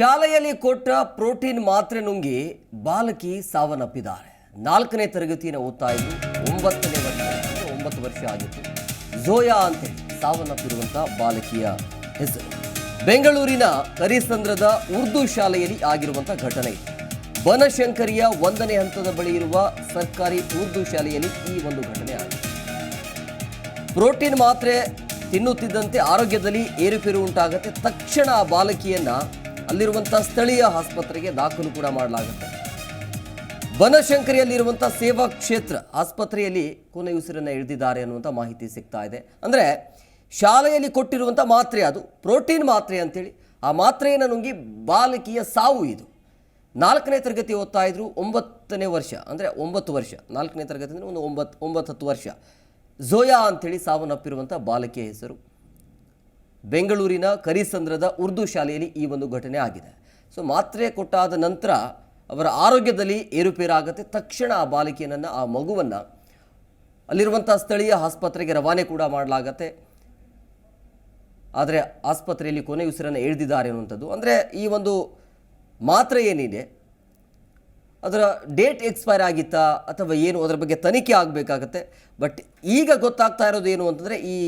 ಶಾಲೆಯಲ್ಲಿ ಕೊಟ್ಟ ಪ್ರೋಟೀನ್ ಮಾತ್ರೆ ನುಂಗಿ ಬಾಲಕಿ ಸಾವನ್ನಪ್ಪಿದ್ದಾರೆ. ನಾಲ್ಕನೇ ತರಗತಿಯನ್ನು ಓದ್ತಾ ಇದ್ದು ಒಂಬತ್ತನೇ ವರ್ಷ ಒಂಬತ್ತು ವರ್ಷ ಆಗಿತ್ತು ಝೋಯಾ ಅಂತೇಳಿ ಸಾವನ್ನಪ್ಪಿರುವಂಥ ಬಾಲಕಿಯ ಹೆಸರು. ಬೆಂಗಳೂರಿನ ಕರಿಸಂದ್ರದ ಉರ್ದು ಶಾಲೆಯಲ್ಲಿ ಆಗಿರುವಂತಹ ಘಟನೆ ಇದೆ. ಬನಶಂಕರಿಯ ಒಂದನೇ ಹಂತದ ಬಳಿ ಇರುವ ಸರ್ಕಾರಿ ಉರ್ದು ಶಾಲೆಯಲ್ಲಿ ಈ ಒಂದು ಘಟನೆ ಆಗಿದೆ. ಪ್ರೋಟೀನ್ ಮಾತ್ರೆ ತಿನ್ನುತ್ತಿದ್ದಂತೆ ಆರೋಗ್ಯದಲ್ಲಿ ಏರುಪೇರು ಉಂಟಾಗುತ್ತೆ. ತಕ್ಷಣ ಆ ಬಾಲಕಿಯನ್ನ ಅಲ್ಲಿರುವಂಥ ಸ್ಥಳೀಯ ಆಸ್ಪತ್ರೆಗೆ ದಾಖಲು ಕೂಡ ಮಾಡಲಾಗುತ್ತೆ. ಬನಶಂಕರಿಯಲ್ಲಿರುವಂಥ ಸೇವಾ ಕ್ಷೇತ್ರ ಆಸ್ಪತ್ರೆಯಲ್ಲಿ ಕೊನೆಯುಸಿರನ್ನು ಹಿಡಿದಿದ್ದಾರೆ ಅನ್ನುವಂಥ ಮಾಹಿತಿ ಸಿಗ್ತಾ ಇದೆ. ಅಂದರೆ ಶಾಲೆಯಲ್ಲಿ ಕೊಟ್ಟಿರುವಂಥ ಮಾತ್ರೆ ಅದು, ಪ್ರೋಟೀನ್ ಮಾತ್ರೆ ಅಂತೇಳಿ. ಆ ಮಾತ್ರೆಯನ್ನು ನುಂಗಿ ಬಾಲಕಿಯ ಸಾವು ಇದು. ನಾಲ್ಕನೇ ತರಗತಿ ಓದ್ತಾ ಇದ್ರು, ಒಂಬತ್ತನೇ ವರ್ಷ. ಅಂದರೆ ಒಂಬತ್ತು ವರ್ಷ. ನಾಲ್ಕನೇ ತರಗತಿ ಅಂದರೆ ಒಂದು ಒಂಬತ್ತು ಒಂಬತ್ತು ಹತ್ತು ವರ್ಷ. ಝೋಯಾ ಅಂಥೇಳಿ ಸಾವನ್ನಪ್ಪಿರುವಂಥ ಬಾಲಕಿಯ ಹೆಸರು. ಬೆಂಗಳೂರಿನ ಕರಿಸಂದ್ರದ ಉರ್ದು ಶಾಲೆಯಲ್ಲಿ ಈ ಒಂದು ಘಟನೆ ಆಗಿದೆ. ಸೊ, ಮಾತ್ರೆ ಕೊಟ್ಟಾದ ನಂತರ ಅವರ ಆರೋಗ್ಯದಲ್ಲಿ ಏರುಪೇರಾಗತ್ತೆ ತಕ್ಷಣ ಆ ಬಾಲಕಿಯನ್ನು ಆ ಮಗುವನ್ನು ಅಲ್ಲಿರುವಂಥ ಸ್ಥಳೀಯ ಆಸ್ಪತ್ರೆಗೆ ರವಾನೆ ಕೂಡ ಮಾಡಲಾಗತ್ತೆ. ಆದರೆ ಆಸ್ಪತ್ರೆಯಲ್ಲಿ ಕೊನೆ ಉಸಿರನ್ನು ಎಳೆದಿದ್ದಾರೆ ಅನ್ನುವಂಥದ್ದು. ಅಂದರೆ ಈ ಒಂದು ಮಾತ್ರೆ ಏನಿದೆ, ಅದರ ಡೇಟ್ ಎಕ್ಸ್ಪೈರ್ ಆಗಿತ್ತಾ ಅಥವಾ ಏನು, ಅದರ ಬಗ್ಗೆ ತನಿಖೆ ಆಗಬೇಕಾಗತ್ತೆ. ಬಟ್ ಈಗ ಗೊತ್ತಾಗ್ತಾ ಇರೋದು ಏನು ಅಂತಂದರೆ ಈ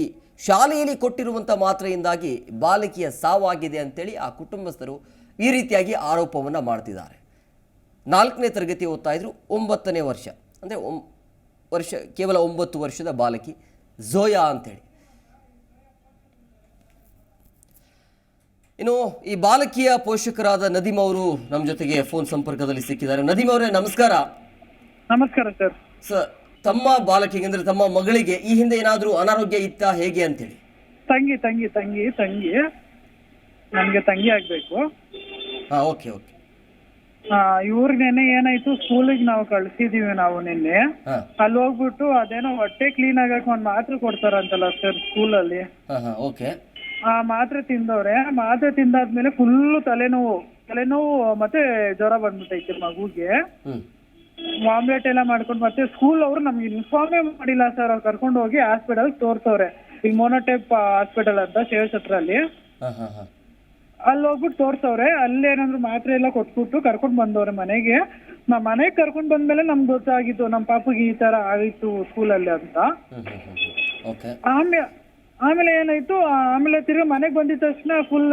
ಶಾಲೆಯಲ್ಲಿ ಕೊಟ್ಟಿರುವಂಥ ಮಾತ್ರೆಯಿಂದಾಗಿ ಬಾಲಕಿಯ ಸಾವಾಗಿದೆ ಅಂತೇಳಿ ಆ ಕುಟುಂಬಸ್ಥರು ಈ ರೀತಿಯಾಗಿ ಆರೋಪವನ್ನು ಮಾಡ್ತಿದ್ದಾರೆ. ನಾಲ್ಕನೇ ತರಗತಿ ಓದ್ತಾ ಇದ್ರು ಒಂಬತ್ತನೇ ವರ್ಷ. ಅಂದರೆ ಒಂ ವರ್ಷ ಕೇವಲ ಒಂಬತ್ತು ವರ್ಷದ ಬಾಲಕಿ ಝೋಯಾ ಅಂತೇಳಿ. ಇನ್ನು ಈ ಬಾಲಕಿಯ ಪೋಷಕರಾದ ನದೀಮ್ ಅವರು ನಮ್ಮ ಜೊತೆಗೆ ಫೋನ್ ಸಂಪರ್ಕದಲ್ಲಿ ಸಿಕ್ಕಿದ್ದಾರೆ. ನದೀಮ್ ಅವರೇ ನಮಸ್ಕಾರ. ನಮಸ್ಕಾರ ಸರ್. ಸರ್ ತಮ್ಮ ಬಾಲಕಿಗೆ ಅಂದ್ರೆ ತಮ್ಮ ಮಗಳಿಗೆ ಈ ಹಿಂದೆ ಏನಾದರೂ ಅನಾರೋಗ್ಯ ಇತ್ತಾ ಹೇಗೆ ಅಂತೇಳಿ? ತಂಗಿ ತಂಗಿ ತಂಗಿ ತಂಗಿ. ನಮ್ಗೆ ತಂಗಿ ಆಗ್ಬೇಕು. ಹಾ ಓಕೆ ಓಕೆ. ಇವ್ರಿಗೆ ನೆನ್ನೆ ಏನಾಯ್ತು ಸ್ಕೂಲಿಗೆ ನಾವು ಕಳ್ಸಿದೀವಿ ನಾವು ನಿನ್ನೆ. ಹಾ. ಅಲ್ಲಿ ಹೋಗ್ಬಿಟ್ಟು ಅದೇನೋ ಹೊಟ್ಟೆ ಕ್ಲೀನ್ ಆಗಕ್ ಒಂದ್ ಮಾತ್ರೆ ಕೊಡ್ತಾರಂತಲ್ಲ ಸರ್ ಸ್ಕೂಲಲ್ಲಿ. ಹಾ ಹಾ ಓಕೆ. ಆ ಮಾತ್ರೆ ತಿಂದವ್ರೆ ಮಾತ್ರೆ ತಿಂದಾದ್ಮೇಲೆ ಫುಲ್ ತಲೆನೋವು ತಲೆನೋವು ಮತ್ತೆ ಜ್ವರ ಬಂದ್ಬಿಟ್ಟೈತೆ ಮಗುಗೆ. ಹ್ಮ್. ವಾಮ್ಲೆಟ್ ಎಲ್ಲ ಮಾಡ್ಕೊಂಡು ಮತ್ತೆ ಸ್ಕೂಲ್ ಅವರು ನಮ್ಗೆ ಇನ್ಫಾರ್ಮೇ ಮಾಡಿಲ್ಲ ಸರ್ ಅವ್ರು ಕರ್ಕೊಂಡು ಹೋಗಿ ಹಾಸ್ಪಿಟಲ್ ತೋರ್ಸವ್ರೆ. ಈ ಮೊನೋಟೈಪ್ ಹಾಸ್ಪಿಟಲ್ ಅಂತ ಸೇವ್ಸ್ ಹತ್ರ ಅಲ್ಲಿ ಅಲ್ಲಿ ಹೋಗ್ಬಿಟ್ಟು ತೋರ್ಸವ್ರೆ. ಅಲ್ಲಿ ಏನಂದ್ರು ಮಾತ್ರೆ ಎಲ್ಲ ಕೊಟ್ಬಿಟ್ಟು ಕರ್ಕೊಂಡ್ ಬಂದವ್ರೆ ಮನೆಗೆ. ನಾ ಮನೆಗೆ ಕರ್ಕೊಂಡ್ ಬಂದ್ಮೇಲೆ ನಮ್ಗೆ ಗೊತ್ತಾಗಿತ್ತು ನಮ್ಮ ಪಾಪಗೆ ಈ ತರ ಆಗಿತ್ತು ಸ್ಕೂಲಲ್ಲಿ ಅಂತ. ಆಮೇಲೆ ಆಮೇಲೆ ಏನಾಯ್ತು ಆಮೇಲೆ ತಿರ್ಗಿ ಮನೆಗೆ ಬಂದಿದ ತಕ್ಷಣ ಫುಲ್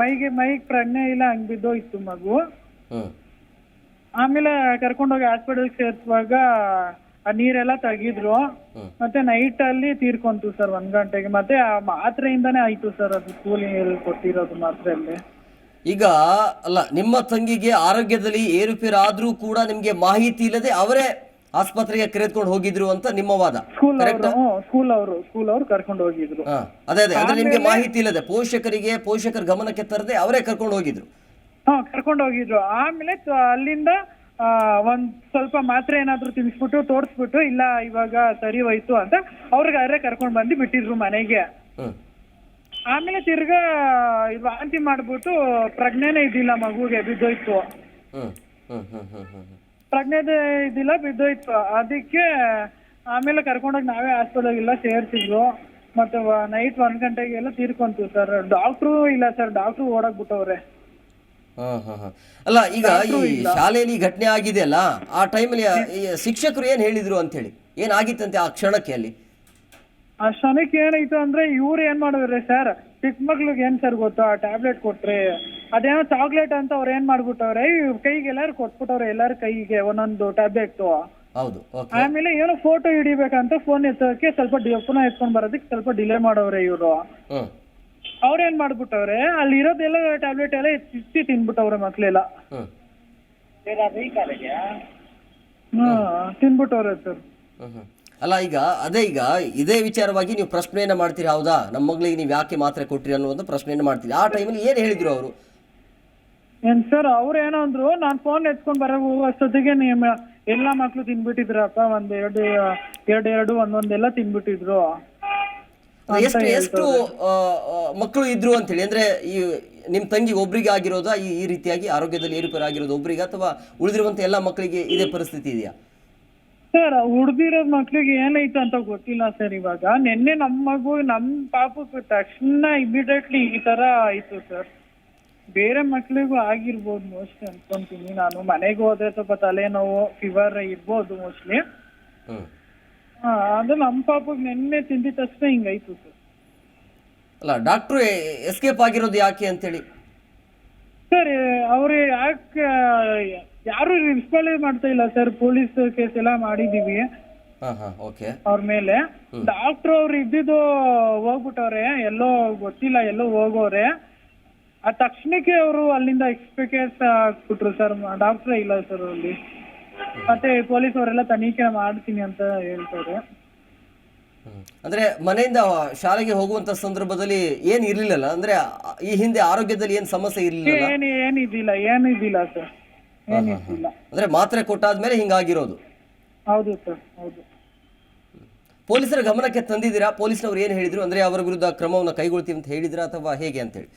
ಮೈಗೆ ಮೈಗೆ ಪ್ರಜ್ಞೆ ಇಲ್ಲ ಹಂಗ್ ಬಿದ್ದೋಯ್ತು ಮಗು. ಆಮೇಲೆ ಕರ್ಕೊಂಡೋಗಿ ಹಾಸ್ಪಿಟಲ್ ಸೇರಿಸುವಾಗ ಆ ನೀರೆಲ್ಲ ತೆಗಿದ್ರು. ಮತ್ತೆ ನೈಟ್ ಅಲ್ಲಿ ತೀರ್ಕೊಂತು ಸರ್ ಒಂದ್ ಗಂಟೆಗೆ. ಮತ್ತೆ ಆ ಮಾತ್ರೆಯಿಂದಾನೇ ಆಯ್ತು ಸರ್ ಅದು ಸ್ಕೂಲಿಗೆ ಕೊಟ್ಟಿರೋದು ಮಾತ್ರೆಯಲ್ಲಿ. ಈಗ ಅಲ್ಲ ನಿಮ್ಮ ತಂಗಿಗೆ ಆರೋಗ್ಯದಲ್ಲಿ ಏರುಪೇರು ಆದ್ರೂ ಕೂಡ ನಿಮ್ಗೆ ಮಾಹಿತಿ ಇಲ್ಲದೆ ಅವರೇ ಆಸ್ಪತ್ರೆಗೆ ಕರೆದುಕೊಂಡು ಹೋಗಿದ್ರು ಅಂತ ನಿಮ್ಮ ವಾದ. ಸ್ಕೂಲ್ ಅವರು ಸ್ಕೂಲ್ ಅವರು ಸ್ಕೂಲ್ ಅವರು ಕರ್ಕೊಂಡು ಹೋಗಿದ್ರು. ಹಾ ಅದೇ ಅದೇ. ಅಂದ್ರೆ ನಿಮ್ಗೆ ಮಾಹಿತಿ ಇಲ್ಲದೆ ಪೋಷಕರಿಗೆ ಪೋಷಕರ ಗಮನಕ್ಕೆ ತರದೆ ಅವರೇ ಕರ್ಕೊಂಡು ಹೋಗಿದ್ರು. ಹಾ ಕರ್ಕೊಂಡು ಹೋಗಿದ್ರು ಆಮೇಲೆ ಅಲ್ಲಿಂದ ಒಂದ್ ಸ್ವಲ್ಪ ಮಾತ್ರೆ ಏನಾದ್ರು ತಿನ್ಸ್ಬಿಟ್ಟು ತೋರ್ಸ್ಬಿಟ್ಟು ಇಲ್ಲ ಇವಾಗ ಸರಿ ಹೋಯ್ತು ಅಂತ ಅವ್ರಿಗೆ ಅವರೇ ಕರ್ಕೊಂಡ್ ಬಂದು ಬಿಟ್ಟಿದ್ರು ಮನೆಗೆ. ಆಮೇಲೆ ತಿರ್ಗಾ ವಾಂತಿ ಮಾಡ್ಬಿಟ್ಟು ಪ್ರಜ್ಞೆನೇ ಇದ್ದಿಲ್ಲ ಮಗುಗೆ ಬಿದ್ದೋಯ್ತು. ಪ್ರಜ್ಞೆ ಪ್ರಜ್ಞೆದೇ ಇದ್ದಿಲ್ಲ ಬಿದ್ದೋಯ್ತು. ಅದಕ್ಕೆ ಆಮೇಲೆ ಕರ್ಕೊಂಡೋಗಿ ನಾವೇ ಹಾಸ್ಪಿಟಲ್ ಎಲ್ಲ ಸೇರ್ಸಿದ್ರು ಮತ್ತೆ ನೈಟ್ ಒಂದ್ ಗಂಟೆಗೆಲ್ಲ ತೀರ್ಕೊಂತೀವಿ ಸರ್. ಡಾಕ್ಟ್ರು ಇಲ್ಲ ಸರ್ ಡಾಕ್ಟ್ರು ಓಡಕ್ ಬಿಟ್ಟವ್ರೆ ಹಾ, ಹಾ, ಹಾ. ಅಲ್ಲ ಈಗ ಈ ಶಾಲೆಯಲ್ಲಿ ಘಟನೆ ಆಗಿದೆ ಅಲ್ಲ ಆ ಟೈಮಲ್ಲಿ ಶಿಕ್ಷಕರು ಏನ್ ಹೇಳಿದ್ರು ಅಂತ ಹೇಳಿ ಏನಾಗಿತ್ತಂತೆ ಆ ಕ್ಷಣಕ್ಕೆ ಅಲ್ಲಿ? ಆ ಕ್ಷಣಕ್ಕೆ ಏನಾಯ್ತು ಅಂದ್ರೆ ಇವ್ರು ಏನ್ ಮಾಡಿದ್ರೆ ಸರ್? ಚಿಕ್ಕ ಮಕ್ಳಿಗೆ ಏನ್ ಸರ್ ಗೊತ್ತಾ? ಟ್ಯಾಬ್ಲೆಟ್ ಕೊಟ್ರೆ ಅದೇನೋ ಚಾಕ್ಲೇಟ್ ಅಂತ ಅವ್ರು ಏನ್ ಮಾಡ್ಬಿಟ್ಟವ್ರೆ ಕೈಗೆ ಎಲ್ಲಾರು ಕೊಟ್ಬಿಟ್ಟವ್ರೆ ಎಲ್ಲಾರ ಕೈಗೆ ಒಂದೊಂದು ಟ್ಯಾಬ್ಲೆಟ್ ಹೌದು ಓಕೆ ಆಮೇಲೆ ಏನೋ ಫೋಟೋ ಹಿಡಿಬೇಕಂತ ಫೋನ್ ಎತ್ತೋಕೆ ಸ್ವಲ್ಪ ಡಿ- ಪುನಃ ಎತ್ಕೊಂಡ್ ಬರೋದಕ್ಕೆ ಸ್ವಲ್ಪ ಡಿಲೇ ಮಾಡವ್ರೆ ಇವ್ರು. ಹ್ಮ್ ಅವ್ರ ಏನ್ ಮಾಡ್ಬಿಟ್ಟವ್ರೆ ಅಲ್ಲಿ ಇರೋದೆಲ್ಲ ಟ್ಯಾಬ್ಲೆಟ್ ಎಲ್ಲ ಚಿಚ್ಚಿ ತಿನ್ಬಿಟ್ಟವ್ರೆ ಮಕ್ಳೆಲ್ಲ. ಹ್ಮ್ ಹ್ಮ್ ತಿನ್ಬಿಟ್ಟವ್ರೆ ಸರ್. ಅಲ್ಲ ಈಗ ಅದೇ ಈಗ ಇದೇ ವಿಚಾರವಾಗಿ ನೀವು ಪ್ರಶ್ನೆಯನ್ನ ಮಾಡ್ತೀರಿ ಹೌದಾ? ನಮ್ಮ ಮಗಳಿಗೆ ನೀವು ಯಾಕೆ ಮಾತ್ರೆ ಕೊಟ್ರಿ ಒಂದು ಪ್ರಶ್ನೆಯನ್ನ ಮಾಡ್ತೀರಿ. ಆ ಟೈಮಲ್ಲಿ ಏನು ಹೇಳಿದ್ರು ಅವರು? ಏನ್ ಸರ್ ಅವ್ರು ಏನೋ ಅಂದ್ರು ನಾನ್ ಫೋನ್ ಎತ್ಕೊಂಡ್ ಬರ ಅಷ್ಟೊತ್ತಿಗೆ ನಿಮ್ಮ ಎಲ್ಲಾ ಮಕ್ಳು ತಿನ್ಬಿಟ್ಟಿದ್ರಪ್ಪ ಒಂದ್ ಎರಡು ಎರಡು ಎರಡು ಒಂದೊಂದೆಲ್ಲ ತಿನ್ಬಿಟ್ಟಿದ್ರು. ಎಷ್ಟು ಎಷ್ಟು ಮಕ್ಕಳು ಇದ್ರು ಅಂತೇಳಿ ಅಂದ್ರೆ ಈ ನಿಮ್ಮ ತಂಗಿ ಒಬ್ರಿಗೆ ಆಗಿರೋದಾ? ಈ ಈ ರೀತಿಯಾಗಿ ಆರೋಗ್ಯದಲ್ಲಿ ಏರುಪೇರು ಆಗಿರೋದು ಒಬ್ರಿಗೆ ಅಥವಾ ಉಳಿದಿರುವಂತ ಎಲ್ಲ ಮಕ್ಕಳಿಗೆ ಇದೇ ಪರಿಸ್ಥಿತಿ ಇದೆಯಾ? ಸರ್ ಉಳ್ದಿರೋ ಮಕ್ಳಿಗೆ ಏನಾಯ್ತು ಅಂತ ಗೊತ್ತಿಲ್ಲ ಸರ್ ಇವಾಗ. ನಿನ್ನೆ ನಮ್ಮ ಮಗು ನಮ್ ಪಾಪಕ್ಕೆ ತಕ್ಷಣ ಇಮಿಡಿಯೇಟ್ಲಿ ಈ ತರ ಆಯ್ತು ಸರ್. ಬೇರೆ ಮಕ್ಳಿಗೂ ಆಗಿರ್ಬೋದು ಮೋಸ್ಟ್ಲಿ ಅನ್ಕೊಂತೀನಿ ನಾನು. ಮನೆಗೆ ಹೋದ್ರೆ ಸ್ವಲ್ಪ ತಲೆನೋವು ಫೀವರ್ ಇರ್ಬೋದು ಮೋಸ್ಟ್ಲಿ. ಹ್ಮ್. ಅದು ನಮ್ಮ ಪಾಪಗ್ ನೆನ್ನೆ ತಿಂದಿದ ತಕ್ಷಣ ಹಿಂಗಾಯ್ತು ಸರ್. ಅಲ್ಲ ಡಾಕ್ಟ್ರು ಎಸ್ಕೇಪ್ ಆಗಿರೋದು ಯಾಕೆ ಅಂತೇಳಿ? ಸರ್ ಅವ್ರು ಯಾಕೆ ಯಾರು ರಿಸ್ಪಾಂಡ್ ಮಾಡ್ತಾ ಇಲ್ಲ ಸರ್ ಪೊಲೀಸ್ ಕೇಸ್ ಎಲ್ಲ ಮಾಡಿದೀವಿ. ಹಾಂ ಹಾಂ ಓಕೆ. ಅವ್ರ ಮೇಲೆ. ಡಾಕ್ಟರ್ ಅವ್ರು ಇದ್ದಿದ್ದು ಹೋಗ್ಬಿಟ್ಟವ್ರೆ ಎಲ್ಲೋ ಗೊತ್ತಿಲ್ಲ ಎಲ್ಲೋ ಹೋಗೋರೆ. ಆ ತಕ್ಷಣಕ್ಕೆ ಅವರು ಅಲ್ಲಿಂದ ಎಕ್ಸ್ಪೆಕ್ಟೇಸ್ ಆಗ್ಬಿಟ್ರು ಸರ್ ಡಾಕ್ಟ್ರೇ ಇಲ್ಲ ಸರ್ ಅಲ್ಲಿ. ಮತ್ತೆ ಪೊಲೀಸ್ ಅವರೆಲ್ಲ ತನಿಖೆ ಮಾಡ್ತೀನಿ ಅಂತ ಹೇಳ್ತಾರೆ. ಅಂದ್ರೆ ಮನೆಯಿಂದ ಶಾಲೆಗೆ ಹೋಗುವಂತ ಸಂದರ್ಭದಲ್ಲಿ ಏನ್ ಇರ್ಲಿಲ್ಲ ಅಂದ್ರೆ ಈ ಹಿಂದೆ ಆರೋಗ್ಯದಲ್ಲಿ ಏನ್ ಸಮಸ್ಯೆ ಇರ್ಲಿಲ್ಲ ಏನ್ ಏನಿದಿಲ್ಲ ಏನಿದಿಲ್ಲ ಸರ್. ಏನಿದಿಲ್ಲ ಅಂದ್ರೆ ಮಾತ್ರೆ ಕೊಟ್ಟಾದ್ಮೇಲೆ ಹಿಂಗಾಗಿರೋದು. ಹೌದು ಸರ್ ಹೌದು. ಪೊಲೀಸರ ಗಮನಕ್ಕೆ ತಂದಿದ್ದೀರಾ? ಪೊಲೀಸ್ನವ್ರು ಏನ್ ಹೇಳಿದ್ರು? ಅಂದ್ರೆ ಅವರ ವಿರುದ್ಧ ಕ್ರಮವನ್ನು ಕೈಗೊಳ್ತೀವಿ ಅಂತ ಹೇಳಿದ್ರಾ ಅಥವಾ ಹೇಗೆ ಅಂತೇಳಿ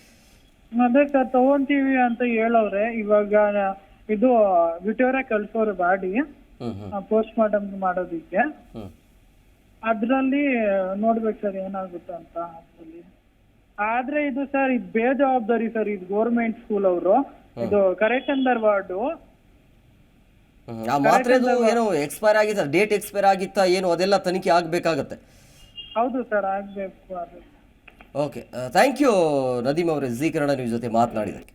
ಅದೇ ಸರ್ ತಗೊಂತೀವಿ ಅಂತ ಹೇಳವ್ರೆ. ಇವಾಗ ಇದು ವಿಟೋರಿಯಾ ಕಳ್ಸೋರು ಬಾಡಿ ಪೋಸ್ಟ್ ಮಾರ್ಟಮ್ ಮಾಡೋದಿಕ್ಕೆ. ಅದ್ರಲ್ಲಿ ನೋಡ್ಬೇಕು ಸರ್ ಏನಾಗುತ್ತೆ ಅಂತ ಅದ್ರಲ್ಲಿ. ಆದ್ರೆ ಇದು ಸರ್ ಇದು ಬೇಜವಾಬ್ದಾರಿ ಸರ್ ಇದು ಗೌರ್ಮೆಂಟ್ ಸ್ಕೂಲ್ ಅವರು. ಇದು ಕರೆಕ್ಷನ್ದರ್ ವಾರ್ಡು. ಆ ಮಾತ್ರೆದು ಏನೋ ಎಕ್ಸ್ಪೈರ್ ಆಗಿತ್ತ ಡೇಟ್ ಎಕ್ಸ್ಪೈರ್ ಆಗಿತ್ತಾ ಏನು ಅದೆಲ್ಲ ತನಿಖೆ ಆಗ್ಬೇಕಾಗತ್ತೆ? ಹೌದು ಸರ್ ಆಗ್ಬೇಕು ಅದು. ಓಕೆ ಥ್ಯಾಂಕ್ ಯು ನದೀಮ್ ಅವರೇ ಜೀ ಕನ್ನಡ ನ್ಯೂಸ್ ಜೊತೆ ಮಾತನಾಡಿದಕ್ಕೆ